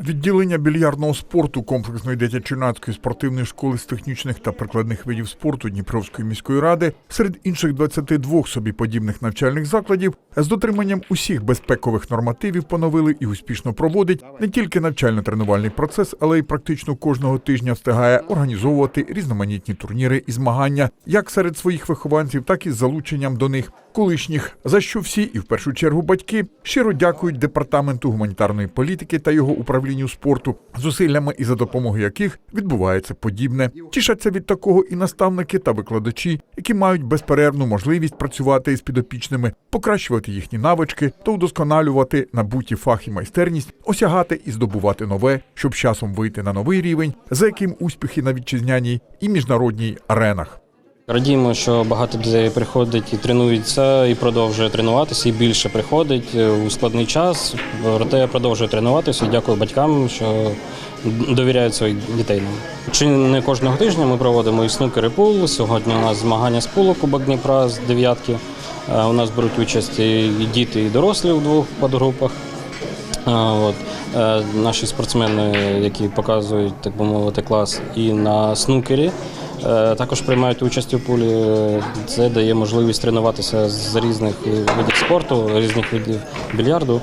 Відділення більярдного спорту комплексної дитячо-юнацької спортивної школи з технічних та прикладних видів спорту Дніпровської міської ради серед інших 22 собі подібних навчальних закладів з дотриманням усіх безпекових нормативів поновили і успішно проводить не тільки навчально-тренувальний процес, але й практично кожного тижня встигає організовувати різноманітні турніри і змагання як серед своїх вихованців, так і з залученням до них колишніх, за що всі, і в першу чергу батьки, щиро дякують департаменту гуманітарної політики та його управлінню спорту, зусиллями і за допомогою яких відбувається подібне. Тішаться від такого і наставники та викладачі, які мають безперервну можливість працювати із підопічними, покращувати їхні навички та удосконалювати набуті фах і майстерність, осягати і здобувати нове, щоб часом вийти на новий рівень, за яким успіхи на вітчизняній і міжнародній аренах. Радіємо, що багато дітей приходить і тренується, і продовжує тренуватися, і більше приходить е, у складний час. Проте продовжує тренуватися. І Дякую батькам, що довіряють своїх дітей. Чи не кожного тижня ми проводимо і снукер і пул. Сьогодні у нас змагання з пулу Кубок Дніпра з дев'ятки. Е, У нас беруть участь і діти, і дорослі у двох подгрупах. Е, От. Наші спортсмени, які показують, так би мовити, клас і на снукері, також приймають участь у пулі. Е, Це дає можливість тренуватися з різних видів спорту, різних видів більярду,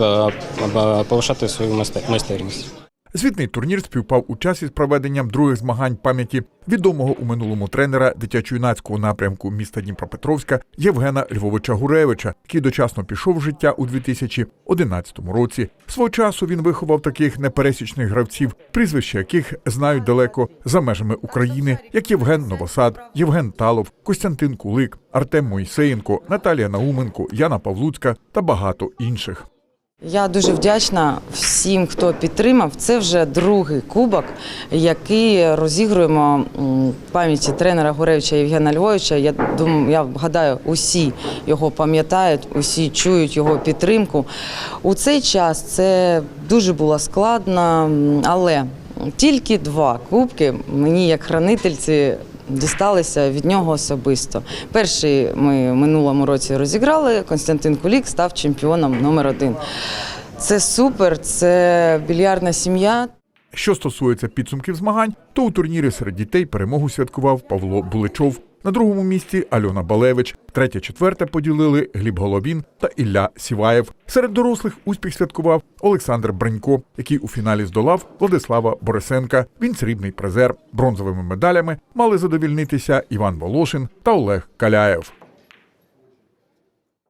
е, е, повишати свою майстерність. Звітний турнір співпав у часі з проведенням других змагань пам'яті відомого у минулому тренера дитячо-юнацького напрямку міста Дніпропетровська Євгена Львовича Гуревича, який дочасно пішов в життя у 2011 році. Свого часу він виховав таких непересічних гравців, прізвища яких знають далеко за межами України, як Євген Новосад, Євген Талов, Костянтин Кулик, Артем Мойсеєнко, Наталія Науменко, Яна Павлуцька та багато інших. Я дуже вдячна всім, хто підтримав. Це вже другий кубок, який розігруємо в пам'яті тренера Гуревича Євгена Львовича. Я думаю, я гадаю, усі його пам'ятають, усі чують його підтримку. У цей час це дуже було складно, але тільки два кубки мені, як хранительці, дісталися від нього особисто. Перший ми в минулому році розіграли. Константин Кулік став чемпіоном номер один. Це супер, це більярдна сім'я. Що стосується підсумків змагань, то у турнірі серед дітей перемогу святкував Павло Буличов. На другому місці Альона Балевич, третє, четверте поділили Гліб Головін та Ілля Сіваєв. Серед дорослих успіх святкував Олександр Бренько, який у фіналі здолав Владислава Борисенка. Він срібний призер. Бронзовими медалями мали задовільнитися Іван Волошин та Олег Каляєв.